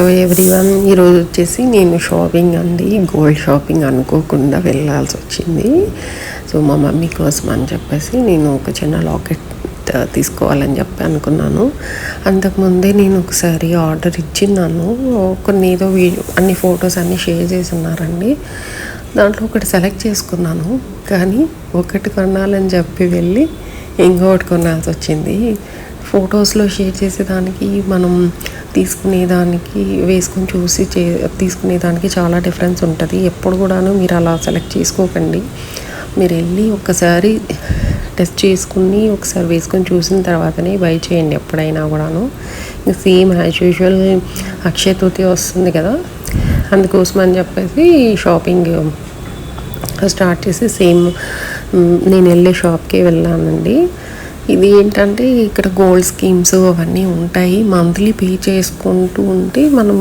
Everyone ఈరోజు వచ్చేసి నేను షాపింగ్ అండి గోల్డ్ షాపింగ్ అనుకోకుండా వెళ్ళాల్సి వచ్చింది. సో మా మమ్మీ కోసం అని చెప్పేసి నేను ఒక చిన్న లాకెట్ తీసుకోవాలని చెప్పి అనుకున్నాను. అంతకుముందే నేను ఒకసారి ఆర్డర్ ఇచ్చిన్నాను. కొన్ని ఏదో వీడియో అన్ని ఫొటోస్ అన్నీ షేర్ చేసి ఉన్నారండి దాంట్లో ఒకటి సెలెక్ట్ చేసుకున్నాను. కానీ ఒకటి కొనాలని చెప్పి వెళ్ళి ఇంకొకటి కొనాల్సి వచ్చింది. ఫొటోస్లో షేర్ చేసేదానికి మనం తీసుకునేదానికి వేసుకొని చూసి చే తీసుకునేదానికి చాలా డిఫరెన్స్ ఉంటుంది. ఎప్పుడు కూడాను మీరు అలా సెలెక్ట్ చేసుకోకండి. మీరు వెళ్ళి ఒక్కసారి టెస్ట్ చేసుకుని ఒకసారి వేసుకొని చూసిన తర్వాతనే బై చేయండి ఎప్పుడైనా కూడాను. Same as usual Akshaya Tritiya వస్తుంది కదా అందుకోసం అని చెప్పేసి షాపింగ్ స్టార్ట్ చేసి సేమ్ నేను వెళ్ళే షాప్కి వెళ్ళానండి. ఇది ఏంటంటే ఇక్కడ గోల్డ్ స్కీమ్స్ అవన్నీ ఉంటాయి. మంత్లీ పే చేసుకుంటూ ఉంటే మనం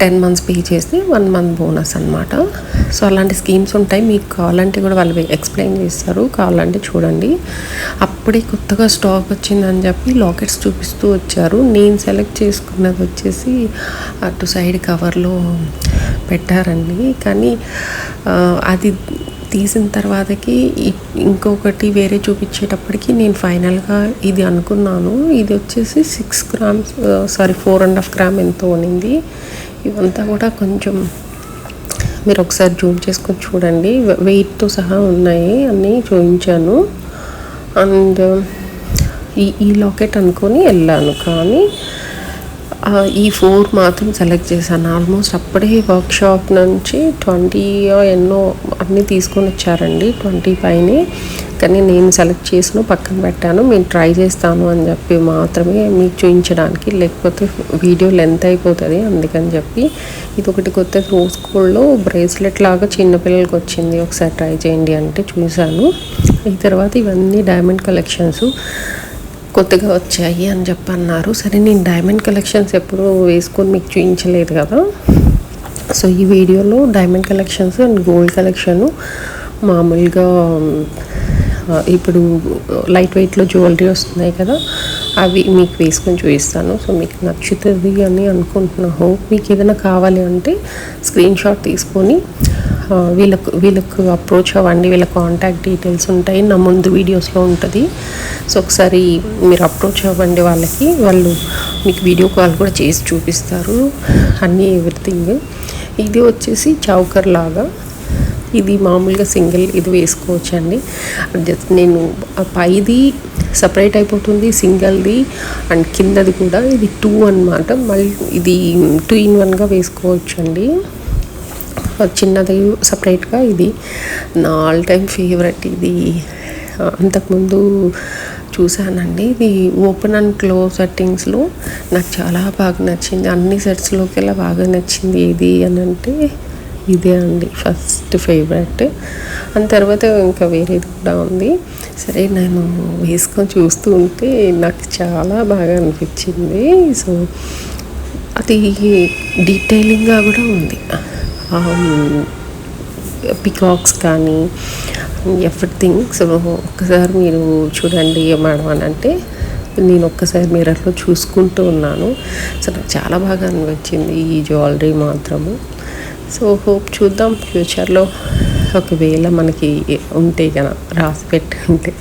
టెన్ మంత్స్ పే చేస్తే వన్ మంత్ బోనస్ అనమాట సో అలాంటి స్కీమ్స్ ఉంటాయి. మీకు కావాలంటే కూడా వాళ్ళు ఎక్స్ప్లెయిన్ చేస్తారు. కావాలంటే చూడండి. అప్పుడే కొత్తగా స్టాక్ వచ్చిందని చెప్పి లాకెట్స్ చూపిస్తూ వచ్చారు. నేను సెలెక్ట్ చేసుకున్నది వచ్చేసి అటు సైడ్ కవర్లో పెట్టారండి. కానీ అది తీసిన తర్వాతకి ఇంకొకటి వేరే చూపించేటప్పటికి నేను ఫైనల్గా ఇది అనుకున్నాను. ఇది వచ్చేసి six grams sorry four and half gram ఎంతో ఉన్నింది. ఇవంతా కూడా కొంచెం మీరు ఒకసారి జూమ్ చేసుకొని చూడండి. వెయిట్తో సహా ఉన్నాయి అన్నీ చూపించాను. అండ్ ఈ ఈ లాకెట్ అనుకొని వెళ్ళాను. కానీ ఈ ఫోర్ మాత్రం సెలెక్ట్ చేశాను. ఆల్మోస్ట్ అప్పుడే వర్క్షాప్ నుంచి ట్వంటీ ఎన్నో అన్నీ తీసుకొని వచ్చారండి ట్వంటీ పైనే. కానీ నేను సెలెక్ట్ చేసిన పక్కన పెట్టాను. మేము ట్రై చేస్తాను అని చెప్పి మాత్రమే మీకు చూపించడానికి లేకపోతే వీడియో లెంత్ అయిపోతుంది అందుకని చెప్పి. ఇది ఒకటి కొత్త రోజ్ గోల్డ్లో బ్రేస్లెట్ లాగా చిన్నపిల్లలకి వచ్చింది. ఒకసారి ట్రై చేయండి అంటే చూశాను. ఈ తర్వాత ఇవన్నీ డైమండ్ కలెక్షన్స్ కొత్తగా వచ్చాయి అని చెప్పి అన్నారు సరే నేను డైమండ్ కలెక్షన్స్ ఎప్పుడు వేసుకొని మీకు చూపించలేదు కదా. సో ఈ వీడియోలో diamond collections and gold collection మామూలుగా ఇప్పుడు లైట్ వెయిట్లో జ్యువెలరీ వస్తున్నాయి కదా. అవి మీకు వేసుకొని చూపిస్తాను. సో మీకు నచ్చుతుంది అని అనుకుంటున్నా. హోప్ మీకు ఏదైనా కావాలి అంటే స్క్రీన్ షాట్ తీసుకొని వీళ్ళకు వీళ్ళకు అప్రోచ్ అవ్వండి వీళ్ళ కాంటాక్ట్ డీటెయిల్స్ ఉంటాయి నా ముందు వీడియోస్లో ఉంటుంది. సో ఒకసారి మీరు అప్రోచ్ అవ్వండి వాళ్ళకి వాళ్ళు మీకు వీడియో కాల్ కూడా చేసి చూపిస్తారు. అన్నీ ఎవ్రీథింగ్ ఇది వచ్చేసి చౌకర్ లాగా. ఇది మామూలుగా సింగిల్ ఇది వేసుకోవచ్చు అండి జస్ట్ నేను పైది సపరేట్ అయిపోతుంది సింగిల్ది అండ్ కిందది కూడా ఇది టూ అన్నమాట. మళ్ళీ ఇది టూ ఇన్ వన్గా వేసుకోవచ్చు అండి చిన్నది సపరేట్గా ఇది. నా ఆల్ టైమ్ ఫేవరెట్ ఇది. అంతకుముందు చూశానండి. ఇది ఓపెన్ అండ్ క్లోజ్ సెట్టింగ్స్లో నాకు చాలా బాగా నచ్చింది. అన్ని సెట్స్లోకి బాగా నచ్చింది ఇది అని అంటే ఇదే అండి ఫస్ట్ ఫేవరెట్ అండ్ తర్వాత ఇంకా వేరేది కూడా ఉంది. సరే నేను వేసుకొని చూస్తూ ఉంటే నాకు చాలా బాగా అనిపించింది. సో అది డీటెయిలింగ్గా కూడా ఉంది. Um, పికాక్స్ కానీ ఎవ్రీథింగ్ సో ఒక్కసారి మీరు చూడండి మేడం అని అంటే నేను ఒక్కసారి మిర్రర్లో చూసుకుంటూ ఉన్నాను. సో నాకు చాలా బాగా అనిపించింది ఈ జ్యువెలరీ మాత్రము. సో హోప్ చూద్దాం ఫ్యూచర్లో ఒకవేళ మనకి ఉంటే కదా రాసి పెట్టుంటే.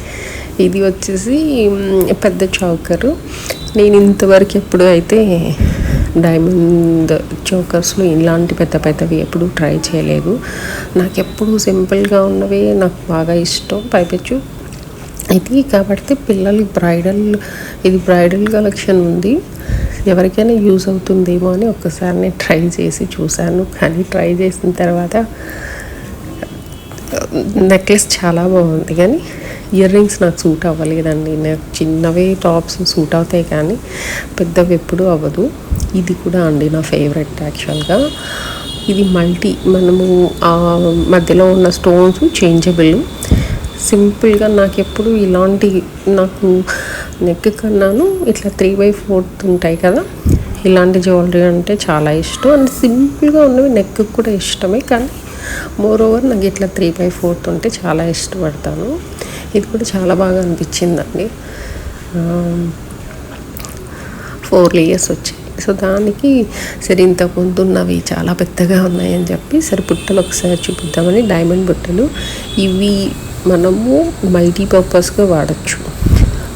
ఇది వచ్చేసి పెద్ద చౌకరు. నేను ఇంతవరకు ఎప్పుడు అయితే డైమండ్ చోకర్స్లో ఇలాంటి పెద్ద పెద్దవి ఎప్పుడు ట్రై చేయలేదు. నాకు ఎప్పుడు సింపుల్గా ఉన్నవి నాకు బాగా ఇష్టం. పైపెచ్చు. ఇది కాబట్టి పిల్లలు బ్రైడల్ ఇది బ్రైడల్ కలెక్షన్ ఉంది. ఎవరికైనా యూజ్ అవుతుందేమో అని ఒక్కసారి నేను ట్రై చేసి చూశాను. కానీ ట్రై చేసిన తర్వాత నెక్లెస్ చాలా బాగుంది. కానీ ఇయర్ రింగ్స్ నాకు సూట్ అవ్వలేదండి. నాకు చిన్నవి టాప్స్ సూట్ అవుతాయి కానీ పెద్దవి ఎప్పుడు అవ్వదు. ఇది కూడా అండి నా ఫేవరెట్ యాక్చువల్గా. ఇది మల్టీ మనము మధ్యలో ఉన్న స్టోన్స్ చేంజబుల్. సింపుల్గా నాకు ఎప్పుడు ఇలాంటి నాకు నెక్ కన్నాను ఇట్లా త్రీ బై ఫోర్త్ ఉంటాయి కదా. ఇలాంటి జ్యువెలరీ అంటే చాలా ఇష్టం. అండ్ సింపుల్గా ఉన్నవి నెక్ కూడా ఇష్టమే కానీ మోర్ ఓవర్ నాకు ఇట్లా త్రీ బై ఫోర్త్ ఉంటే చాలా ఇష్టపడతాను. ఇది కూడా చాలా బాగా అనిపించిందండి. ఫోర్ లేయర్స్ వచ్చాయి. సో దానికి సరే ఇంత ఉన్నవి చాలా పెద్దగా ఉన్నాయని చెప్పి సరే బుట్టలు ఒకసారి చూపిద్దామని డైమండ్ బుట్టలు. ఇవి మనము మల్టీ పర్పస్గా వాడచ్చు.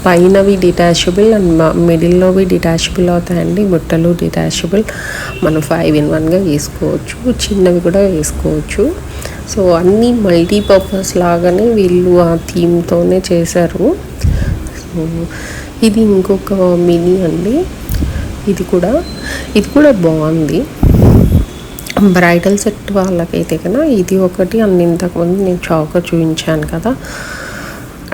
పైనవి డిటాచబుల్ అండ్ మిడిల్లోవి డిటాచబుల్ అవుతాయండి. బుట్టలు డిటాచబుల్. మనం ఫైవ్ ఇన్ వన్గా వేసుకోవచ్చు. చిన్నవి కూడా వేసుకోవచ్చు. సో అన్నీ మల్టీపర్పస్ లాగానే వీళ్ళు ఆ థీమ్తోనే చేశారు. సో ఇది ఇంకొక మినీ అండి. ఇది కూడా ఇది కూడా బాగుంది. బ్రైడల్ సెట్ వాళ్ళకైతే కన్నా ఇది ఒకటి. అన్ని ఇంతకుముందు నేను చౌక చూపించాను కదా.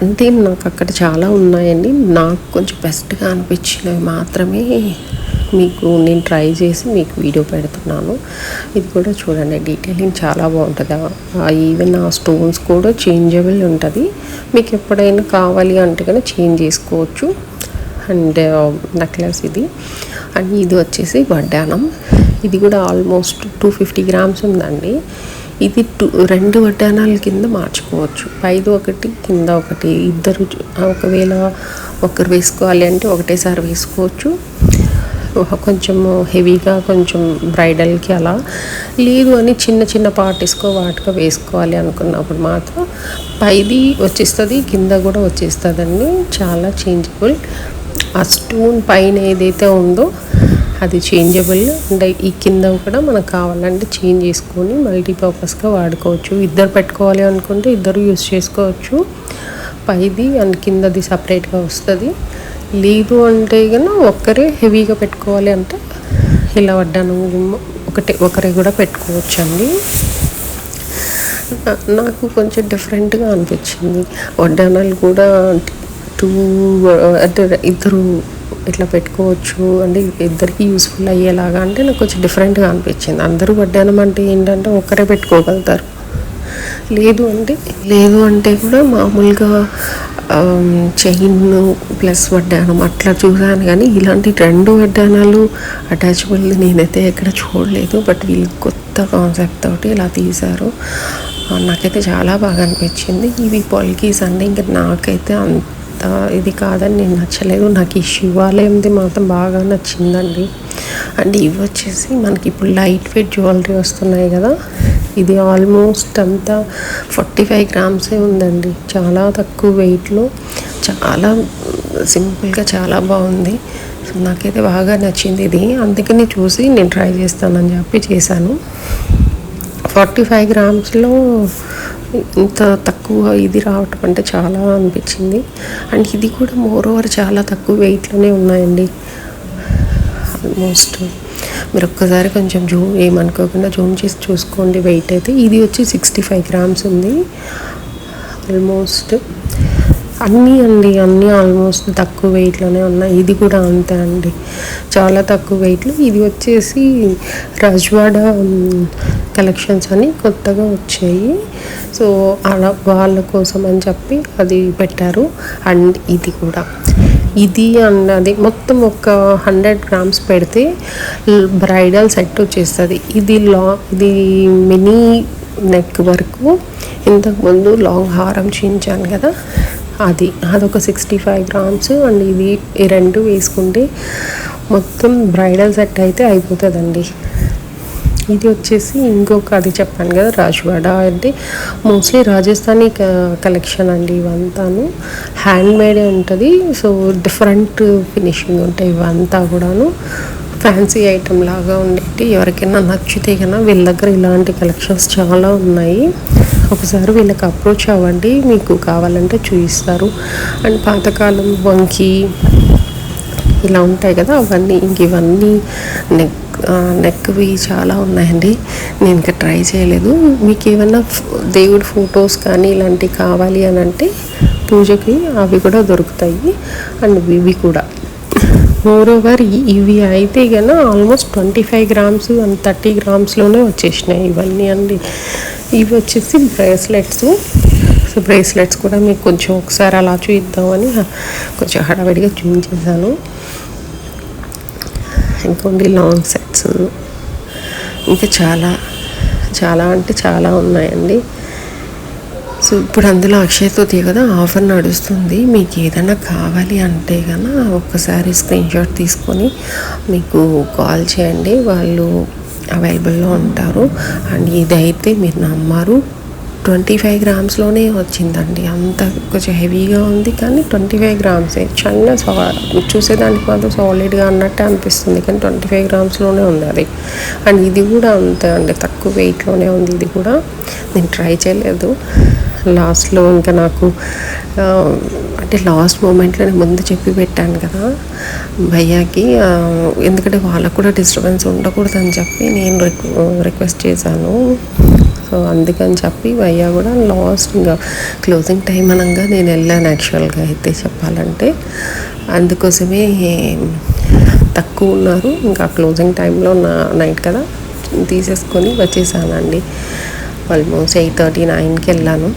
అంటే నాకు అక్కడ చాలా ఉన్నాయండి. నాకు కొంచెం బెస్ట్గా అనిపించినవి మాత్రమే మీకు నేను ట్రై చేసి మీకు వీడియో పెడుతున్నాను. ఇది కూడా చూడండి డీటెయిలింగ్ చాలా బాగుంటుంది. ఈవెన్ ఆ స్టోన్స్ కూడా చేంజబుల్ ఉంటుంది. మీకు ఎప్పుడైనా కావాలి అంటే కనుక చేంజ్ చేసుకోవచ్చు. అండ్ నెక్లెస్ ఇది. అండ్ ఇది వచ్చేసి వడ్డానం ఇది కూడా ఆల్మోస్ట్ టూ ఫిఫ్టీ గ్రామ్స్ ఉందండి. ఇది టూ రెండు వడ్డానాల కింద మార్చుకోవచ్చు. పైది ఒకటి కింద ఒకటి. ఇద్దరు ఒకవేళ ఒకరు వేసుకోవాలి అంటే ఒకటేసారి వేసుకోవచ్చు. కొంచెం హెవీగా కొంచెం బ్రైడల్కి అలా. లేదు అని చిన్న చిన్న పార్టీస్కో వాటికో వేసుకోవాలి అనుకున్నప్పుడు మాత్రం పైది వచ్చేస్తుంది కింద కూడా వచ్చేస్తుందండి. చాలా చేంజబుల్. ఆ స్టోన్ పైన ఏదైతే ఉందో అది చేంజబుల్. అంటే ఈ కింద కూడా మనకు కావాలంటే చేంజ్ చేసుకొని మల్టీపర్పస్గా వాడుకోవచ్చు. ఇద్దరు పెట్టుకోవాలి అనుకుంటే ఇద్దరు యూస్ చేసుకోవచ్చు. పైది అండ్ కిందది సపరేట్గా వస్తుంది. లేదు అంటే కన్నా ఒక్కరే హెవీగా పెట్టుకోవాలి అంటే ఇలా వడ్డాను ఒకటే ఒకరే కూడా పెట్టుకోవచ్చు అండి నాకు కొంచెం డిఫరెంట్గా అనిపించింది. వడ్డానాలు కూడా టూ అంటే ఇద్దరు ఇట్లా పెట్టుకోవచ్చు. అంటే ఇద్దరికి యూస్ఫుల్ అయ్యేలాగా అంటే నాకు కొంచెం డిఫరెంట్గా అనిపించింది. అందరూ వడ్డానం అంటే ఏంటంటే ఒక్కరే పెట్టుకోగలుగుతారు. లేదు అంటే లేదు అంటే కూడా మామూలుగా చైన్ ప్లస్ వడ్డానం అట్లా చూసాను కానీ ఇలాంటి రెండు వడ్డానాలు అటాచబుల్ నేనైతే ఎక్కడ చూడలేదు. బట్ వీళ్ళు కొత్త కాన్సెప్ట్ తోటి ఇలా తీశారు. నాకైతే చాలా బాగా అనిపించింది. ఇవి పాలికీస్ అంటే ఇంకా నాకైతే అంత ఇది కాదని నేను నచ్చలేదు. నాకు ఈ శివాలయంది మాత్రం బాగా నచ్చిందండి. అండ్ ఇవి వచ్చేసి మనకి ఇప్పుడు లైట్ వెయిట్ జ్యువెలరీ వస్తున్నాయి కదా. ఇది ఆల్మోస్ట్ అంతా ఫార్టీ ఫైవ్ గ్రామ్సే ఉందండి. చాలా తక్కువ వెయిట్లో. చాలా సింపుల్గా చాలా బాగుంది. సో నాకైతే బాగా నచ్చింది ఇది. అందుకని చూసి నేను ట్రై చేస్తానని చెప్పి చేశాను. ఫార్టీ ఫైవ్ గ్రామ్స్లో ఇంత తక్కువ ఇది రావటం అంటే చాలా అనిపించింది. అండ్ ఇది కూడా మోర్ ఓవర్ చాలా తక్కువ వెయిట్లోనే ఉన్నాయండి. ఆల్మోస్ట్ మీరు ఒక్కసారి కొంచెం జూమ్ ఏమనుకోకుండా జూమ్ చేసి చూసుకోండి. వెయిట్ అయితే ఇది వచ్చి సిక్స్టీ ఫైవ్ గ్రామ్స్ ఉంది. ఆల్మోస్ట్ అన్నీ అండి అన్నీ ఆల్మోస్ట్ తక్కువ వెయిట్లోనే ఉన్నాయి. ఇది కూడా అంతే అండి. చాలా తక్కువ వెయిట్లో ఇది వచ్చేసి రజ్వాడ కలెక్షన్స్ అని కొత్తగా వచ్చాయి. సో అలా వాళ్ళ కోసం అని చెప్పి అది పెట్టారు. అండ్ ఇది కూడా. ఇది అండ్ అది మొత్తం ఒక హండ్రెడ్ గ్రామ్స్ పెడితే బ్రైడల్ సెట్ వచ్చేస్తుంది. ఇది లా ఇది మినీ నెక్ వరకు ఇంతకుముందు లాంగ్ హారం చేయించాను కదా. అది. అదొక సిక్స్టీ ఫైవ్ గ్రామ్స్ అండ్ ఇది ఈ రెండు వేసుకుంటే మొత్తం బ్రైడల్ సెట్ అయితే అయిపోతుందండి. ఇది వచ్చేసి ఇంకొక అది చెప్పాను కదా రాజువాడ అంటే మోస్ట్లీ రాజస్థానీ కలెక్షన్ అండి ఇవంతాను. హ్యాండ్ మేడే ఉంటుంది సో డిఫరెంట్ ఫినిషింగ్ ఉంటాయి ఇవంతా కూడాను. ఫ్యాన్సీ ఐటెం లాగా ఉండేటి ఎవరికైనా నచ్చితే కన్నా వీళ్ళ దగ్గర ఇలాంటి కలెక్షన్స్ చాలా ఉన్నాయి. ఒకసారి వీళ్ళకి అప్రోచ్ అవ్వండి మీకు కావాలంటే చూపిస్తారు అండ్ పాతకాలం వంకి ఇలా ఉంటాయి కదా అవన్నీ ఇంక ఇవన్నీ నెక్ నెక్వి చాలా ఉన్నాయండి. నేను ఇంకా ట్రై చేయలేదు. మీకు ఏమన్నా దేవుడి ఫొటోస్ కానీ ఇలాంటివి కావాలి అని అంటే పూజకి అవి కూడా దొరుకుతాయి. అండ్ ఇవి కూడా. మోర్ ఓవర్ ఇవి అయితే కన్నా almost twenty five grams and thirty గ్రామ్స్లోనే వచ్చేసినాయి ఇవన్నీ అండి. ఇవి వచ్చేసి బ్రేస్లెట్స్ సో బ్రేస్లెట్స్ కూడా మీకు కొంచెం ఒకసారి అలా చూద్దామని కొంచెం హడావిడిగా చూపించేసాను ఇంకోండి లాంగ్ సెట్స్ ఇంకా చాలా చాలా అంటే చాలా ఉన్నాయండి. సో ఇప్పుడు అందులో అక్షయ తృతీయ కదా ఆఫర్ నడుస్తుంది. మీకు ఏదైనా కావాలి అంటే కనుక ఒక్కసారి స్క్రీన్ షాట్ తీసుకొని మీకు కాల్ చేయండి. వాళ్ళు అవైలబుల్లో ఉంటారు. అండ్ ఇదైతే మీరు నమ్మారు. ట్వంటీ ఫైవ్ గ్రామ్స్లోనే వచ్చిందండి. అంత కొంచెం హెవీగా ఉంది కానీ ట్వంటీ ఫైవ్ గ్రామ్సే చిన్న సా చూసేదానికి మాత్రం సాలిడ్గా అన్నట్టే అనిపిస్తుంది కానీ ట్వంటీ ఫైవ్ గ్రామ్స్లోనే ఉంది అది. అండ్ ఇది కూడా అంతే అండి. తక్కువ వెయిట్లోనే ఉంది. ఇది కూడా నేను ట్రై చేయలేదు. లాస్ట్లో ఇంకా నాకు అంటే లాస్ట్ మూమెంట్లో నేను ముందు చెప్పి పెట్టాను కదా భయ్యాకి ఎందుకంటే వాళ్ళకు కూడా డిస్టర్బెన్స్ ఉండకూడదు అని చెప్పి నేను రిక్వ రిక్వెస్ట్ చేశాను. సో అందుకని చెప్పి భయ్యా కూడా లాస్ట్ ఇంకా క్లోజింగ్ టైం అనగా నేను వెళ్ళాను యాక్చువల్గా అయితే చెప్పాలంటే. అందుకోసమే తక్కువ ఉన్నారు. ఇంకా క్లోజింగ్ టైంలో నా నైట్ కదా తీసేసుకొని వచ్చేసానండి. ఆల్మోస్ట్ ఎయిట్ థర్టీ నైన్కి వెళ్ళాను.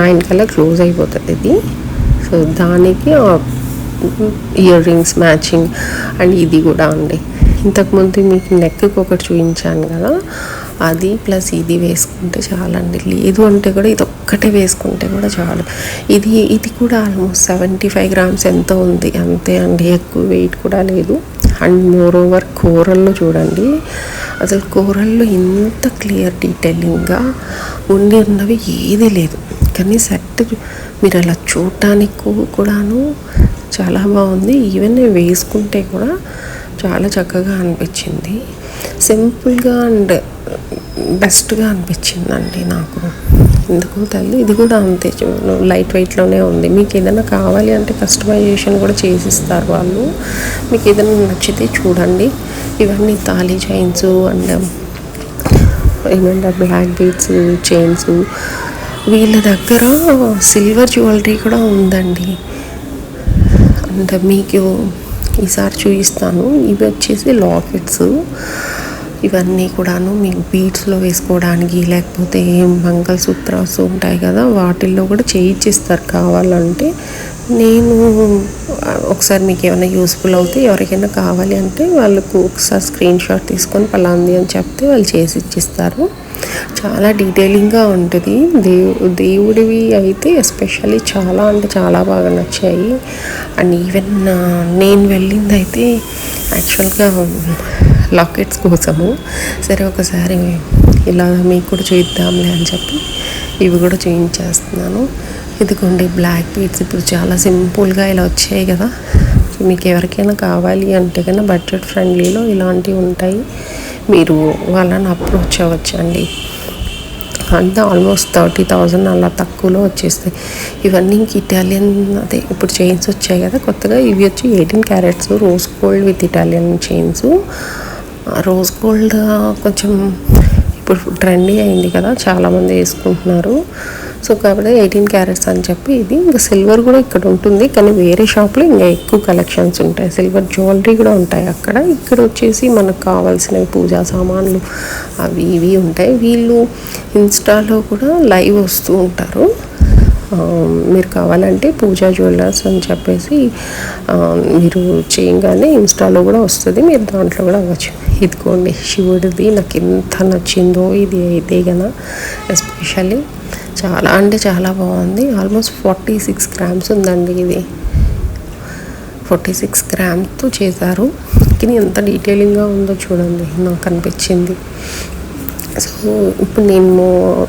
నైన్ కల్లా క్లోజ్ అయిపోతుంది ఇది. సో దానికి ఇయర్ రింగ్స్ మ్యాచింగ్ అండ్ ఇది కూడా అండి. ఇంతకుముందు మీకు నెక్కి ఒకటి చూపించాను కదా అది ప్లస్ ఇది వేసుకుంటే చాలండి. లేదు అంటే కూడా ఇది ఒక్కటే వేసుకుంటే కూడా చాలు. ఇది ఇది కూడా ఆల్మోస్ట్ సెవెంటీ ఫైవ్ గ్రామ్స్ ఎంత ఉంది. అంతే అండి ఎక్కువ వెయిట్ కూడా లేదు. అండ్ మోర్ ఓవర్ కూరల్లో చూడండి. అసలు కూరల్లో ఇంత క్లియర్ డీటెయిలింగ్గా ఉండి ఉన్నవి ఏదీ లేదు. కానీ సెట్ మీరు అలా చూడటానికి కూడాను చాలా బాగుంది. ఈవెన్ నేను వేసుకుంటే కూడా చాలా చక్కగా అనిపించింది. సింపుల్గా అండ్ బెస్ట్గా అనిపించిందండి నాకు. ఎందుకు తల్లి ఇది కూడా అంతే లైట్ వెయిట్లోనే ఉంది. మీకు ఏదైనా కావాలి అంటే కస్టమైజేషన్ కూడా చేసిస్తారు వాళ్ళు. మీకు ఏదైనా నచ్చితే చూడండి. ఇవన్నీ తాళీ చైన్స్ అండ్ ఏమంటే బ్లాక్ బీట్స్ చైన్స్. వీళ్ళ దగ్గర సిల్వర్ జ్యువెలరీ కూడా ఉందండి. అండ్ మీకు ఈసారి చూపిస్తాను. ఇవి వచ్చేసి లాకెట్స్. ఇవన్నీ కూడాను మీకు బీట్స్లో వేసుకోవడానికి లేకపోతే మంగళసూత్రాస్ ఉంటాయి కదా వాటిల్లో కూడా చేయించిస్తారు కావాలంటే. నేను ఒకసారి మీకు ఏమైనా యూస్ఫుల్ అవుతే ఎవరికైనా కావాలి అంటే వాళ్ళకు ఒకసారి స్క్రీన్ షాట్ తీసుకొని పలాంది అని చెప్తే వాళ్ళు చేసి ఇచ్చిస్తారు. చాలా డీటెయిలింగ్గా ఉంటుంది. దేవు దేవుడివి అయితే ఎస్పెషల్లీ చాలా అంటే చాలా బాగా నచ్చాయి. అండ్ ఈవెన్ నేను వెళ్ళింది అయితే యాక్చువల్గా లాకెట్స్ కోసము. సరే ఒకసారి ఇలా మీకు కూడా చూద్దాంలే అని చెప్పి ఇవి కూడా చేయించేస్తున్నాను ఇదిగోండి బ్లాక్ బీడ్స్ ఇప్పుడు చాలా సింపుల్గా ఇలా వచ్చాయి కదా. మీకు ఎవరికైనా కావాలి అంటే కన్నా బడ్జెట్ ఫ్రెండ్లీలో ఇలాంటివి ఉంటాయి. మీరు వాళ్ళని అప్రోచ్ అవ్వచ్చండి. అంతా ఆల్మోస్ట్ థర్టీ థౌజండ్ అలా తక్కువలో వచ్చేస్తాయి. ఇవన్నీ ఇంక ఇటాలియన్ అదే ఇప్పుడు చైన్స్ వచ్చాయి కదా కొత్తగా. ఇవి వచ్చి eighteen carats rose gold with Italian chains. Rose gold కొంచెం ఇప్పుడు ట్రెండీ అయింది కదా చాలామంది వేసుకుంటున్నారు. సో కాబట్టి ఎయిటీన్ క్యారెట్స్ అని చెప్పి ఇది. ఇంకా సిల్వర్ కూడా ఇక్కడ ఉంటుంది కానీ వేరే షాప్లో ఇంకా ఎక్కువ కలెక్షన్స్ ఉంటాయి. సిల్వర్ జ్యువెలరీ కూడా ఉంటాయి అక్కడ. ఇక్కడ వచ్చేసి మనకు కావాల్సినవి పూజా సామాన్లు అవి ఇవి ఉంటాయి. వీళ్ళు ఇన్స్టాలో కూడా లైవ్ వస్తూ ఉంటారు. మీరు కావాలంటే పూజా జ్యువెలర్స్ అని చెప్పేసి మీరు చేయగానే ఇన్స్టాలో కూడా వస్తుంది. మీరు దాంట్లో కూడా అవ్వచ్చు. ఇదిగోండి శివుడిది నాకు ఎంత నచ్చిందో ఇది అయితే కదా ఎస్పెషల్లీ చాలా అంటే చాలా బాగుంది. ఆల్మోస్ట్ ఫార్టీ సిక్స్ గ్రామ్స్ ఉందండి ఇది. ఫార్టీ సిక్స్ గ్రామ్స్తో చేశారు. కానీ ఎంత డీటెయిలింగ్గా ఉందో చూడండి నాకు అనిపించింది. సో ఇప్పుడు నేను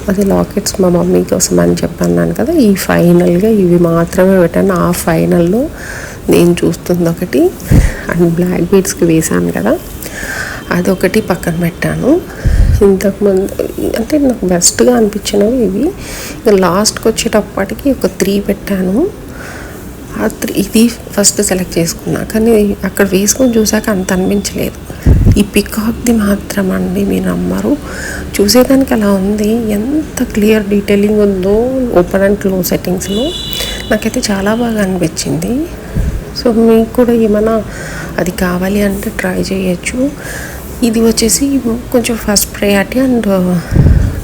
అది లాకెట్స్ మా మమ్మీ కోసం అని చెప్పన్నాను కదా ఈ ఫైనల్గా ఇవి మాత్రమే పెట్టాను. ఆ ఫైనల్లో నేను చూస్తుంది ఒకటి. అండ్ బ్లాక్ బీడ్స్కి వేసాను కదా. అదొకటి పక్కన పెట్టాను. ఇంతకుముందు అంటే నాకు బెస్ట్గా అనిపించినవి ఇవి. ఇంకా లాస్ట్కి వచ్చేటప్పటికి ఒక త్రీ పెట్టాను. ఆ త్రీ ఇది ఫస్ట్ సెలెక్ట్ చేసుకున్నా. కానీ అక్కడ వేసుకొని చూసాక అంత అనిపించలేదు. ఈ పికాక్ది మాత్రం అండి మీరు నమ్మరు. చూసేదానికి అలా ఉంది. ఎంత క్లియర్ డీటెయిలింగ్ ఉందో ఓపెన్ అండ్ క్లోజ్ సెట్టింగ్స్లో. నాకైతే చాలా బాగా అనిపించింది. సో మీకు కూడా ఏమైనా అది కావాలి అంటే ట్రై చేయొచ్చు. ఇది వచ్చేసి కొంచెం ఫస్ట్ ప్రయారిటీ అండ్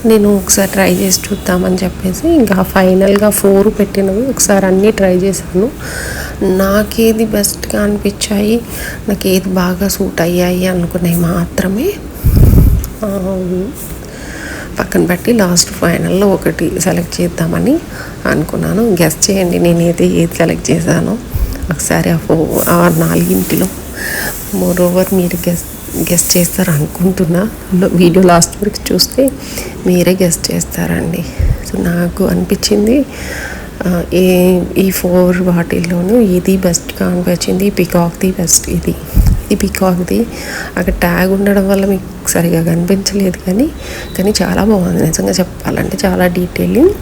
నేను ఒకసారి ట్రై చేసి చూద్దామని చెప్పేసి ఇంకా ఫైనల్గా ఫోర్ పెట్టినవి ఒకసారి అన్నీ ట్రై చేశాను. నాకేది బెస్ట్గా అనిపించాయి నాకు ఏది బాగా సూట్ అయ్యాయి అనుకున్నాయి మాత్రమే పక్కన పెట్టి లాస్ట్ ఫైనల్లో ఒకటి సెలెక్ట్ చేద్దామని అనుకున్నాను. గెస్ట్ చేయండి నేను ఏది ఏది సెలెక్ట్ చేశానో. ఒకసారి ఆ ఫో ఆ నాలుగింటిలో. మోర్ ఓవర్ మీరు గెస్ట్ గెస్ట్ చేస్తారు అనుకుంటున్నా. వీడియో లాస్ట్ వరకు చూస్తే మీరే గెస్ట్ చేస్తారండి. సో నాకు అనిపించింది ఏ ఈ ఫోర్ వాటిల్లోనూ ఇది బెస్ట్గా అనిపించింది. పికాక్ది బెస్ట్ ఇది. ఇది పికాక్ది అక్కడ ట్యాగ్ ఉండడం వల్ల మీకు సరిగా కనిపించలేదు కానీ కానీ చాలా బాగుంది. నిజంగా చెప్పాలంటే చాలా డీటెయిలింగ్.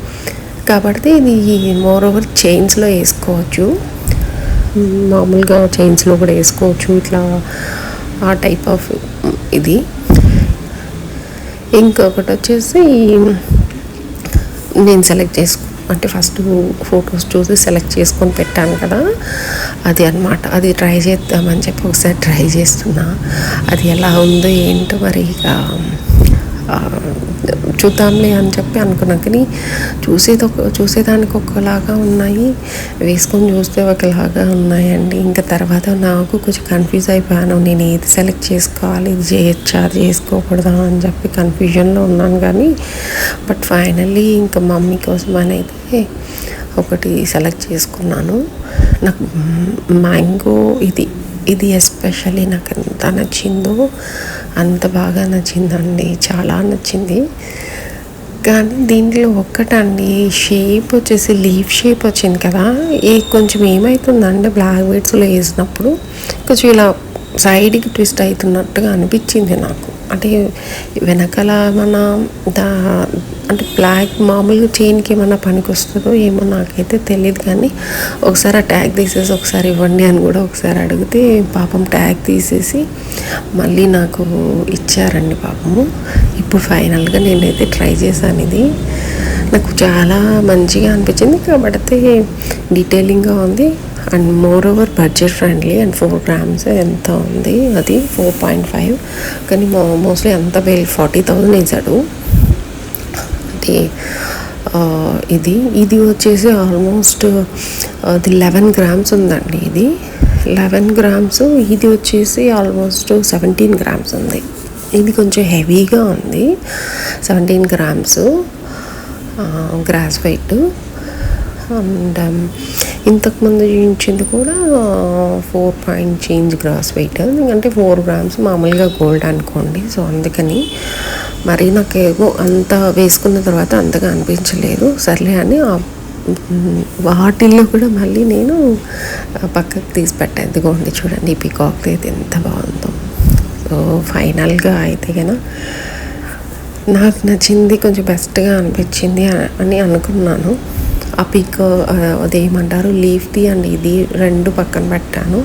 కాబట్టి ఇది మోర్ ఓవర్ చైన్స్లో వేసుకోవచ్చు. మామూలుగా చైన్స్లో కూడా వేసుకోవచ్చు. ఇట్లా ఆ టైప్ ఆఫ్ ఇది. ఇంకొకటి వచ్చేసి నేను సెలెక్ట్ చేసుకో అంటే ఫస్ట్ ఫొటోస్ చూసి సెలెక్ట్ చేసుకొని పెట్టాను కదా అది అన్నమాట. అది ట్రై చేద్దామని చెప్పి ఒకసారి ట్రై చేస్తున్నా. అది ఎలా ఉందో ఏంటో మరి ఇక చూద్దాంలే అని చెప్పి అనుకున్నా కానీ చూసేది ఒక చూసేదానికి ఒకలాగా ఉన్నాయి. వేసుకొని చూస్తే ఒకలాగా ఉన్నాయండి. ఇంకా తర్వాత నాకు కొంచెం కన్ఫ్యూజ్ అయిపోయాను. నేను ఏది సెలెక్ట్ చేసుకోవాలి? ఇది చేయొచ్చా? అది చేసుకోకూడదా? అని చెప్పి కన్ఫ్యూజన్లో ఉన్నాను కానీ బట్ ఫైనల్లీ ఇంకా మమ్మీ కోసం అనేది ఒకటి సెలెక్ట్ చేసుకున్నాను. నాకు మ్యాంగో ఇది ఇది ఎస్పెషల్లీ నాకు ఎంత నచ్చిందో అంత బాగా నచ్చిందండి చాలా నచ్చింది. కానీ దీంట్లో ఒక్కటండి షేప్ వచ్చేసి లీఫ్ షేప్ వచ్చింది కదా ఏ కొంచెం ఏమవుతుందంటే బ్లాక్ బెడ్స్లో వేసినప్పుడు కొంచెం ఇలా సైడ్కి ట్విస్ట్ అవుతున్నట్టుగా అనిపించింది నాకు. అంటే వెనకాల మన దా అంటే బ్లాక్ మామూలుగా చైన్కి ఏమైనా పనికి వస్తుందో ఏమో నాకైతే తెలియదు కానీ ఒకసారి ఆ ట్యాగ్ తీసేసి ఒకసారి ఇవ్వండి అని కూడా ఒకసారి అడిగితే పాపం ట్యాగ్ తీసేసి మళ్ళీ నాకు ఇచ్చారండి పాపము. ఇప్పుడు ఫైనల్గా నేనైతే ట్రై చేశాను ఇది. నాకు చాలా మంచిగా అనిపించింది కాబట్టి డీటెయిలింగ్గా ఉంది. And moreover budget friendly and four grams ఎంత ఉంది? అది ఫోర్ పాయింట్ ఫైవ్ కానీ మో మోస్ట్లీ అంత బిల్ ఫార్టీ థౌజండ్ వేసాడు అది ఇది ఇది వచ్చేసి ఆల్మోస్ట్ అది లెవెన్ గ్రామ్స్ ఉందండి ఇది. లెవెన్ గ్రామ్స్ ఇది వచ్చేసి ఆల్మోస్ట్ సెవెంటీన్ గ్రామ్స్ ఉంది. ఇది కొంచెం హెవీగా ఉంది. Seventeen grams gross weight and ఇంతకుముందు చూపించింది కూడా four point change gross weight అంటే ఫోర్ గ్రామ్స్ మామూలుగా గోల్డ్ అనుకోండి. సో అందుకని మరి నాకేమో అంత వేసుకున్న తర్వాత అంతగా అనిపించలేదు. సర్లే అని వాటిల్లో కూడా మళ్ళీ నేను పక్కకు తీసి పెట్టాను ఇదిగోండి చూడండి ఈ పికాక్ అయితే ఎంత బాగుందో. సో ఫైనల్గా అయితే కనుక నాకు నచ్చింది కొంచెం బెస్ట్గా అనిపించింది అని అనుకున్నాను. ఆ పిక్ అదేమంటారు లీఫ్ది అండ్. ఇది రెండు పక్కన పెట్టాను.